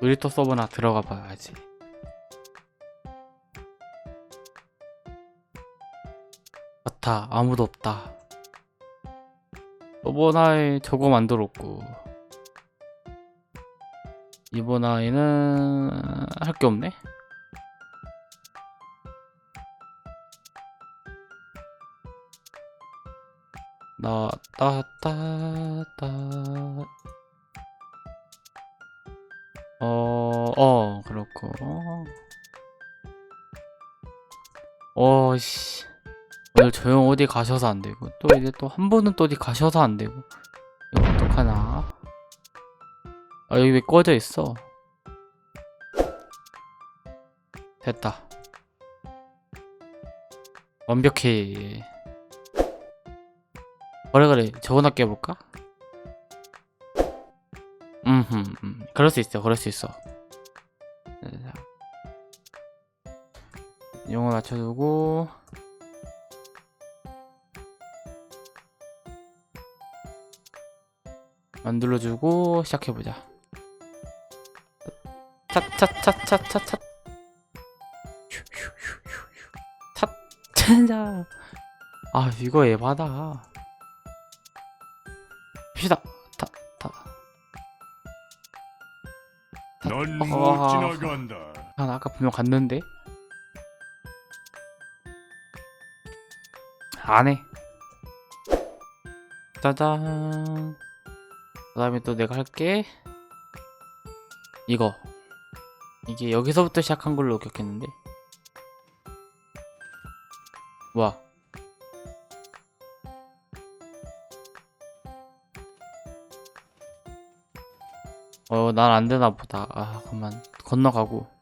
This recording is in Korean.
놀이터 서버나 들어가 봐야지. 같아 아무도 없다. 저번 아이 저거 만들었고 이번 아이는 할 게 없네. 나따따따 어, 어, 그렇고. 어, 씨. 오늘 조용 어디 가셔서 안 되고. 또 이제 또 한 번은 또 어디 가셔서 안 되고. 이거 어떡하나. 아, 여기 왜 꺼져 있어? 됐다. 완벽해. 그래, 그래. 저거 나 깨 볼까? 음흠, 음, 그럴 수 있어, 그럴 수 있어. 용어 맞춰두고. 만들어주고 시작해보자. 차차차차차차. 차, 차자. 아 이거 에바다. 봅시다. 타, 타. 넌못 아. 난 아까 분명 갔는데 안 해. 짜잔. 그 다음에 또 내가 할게. 이거. 이게 여기서부터 시작한 걸로 기억했는데. 뭐야 어난 안 되나 보다. 아 그만. 건너가고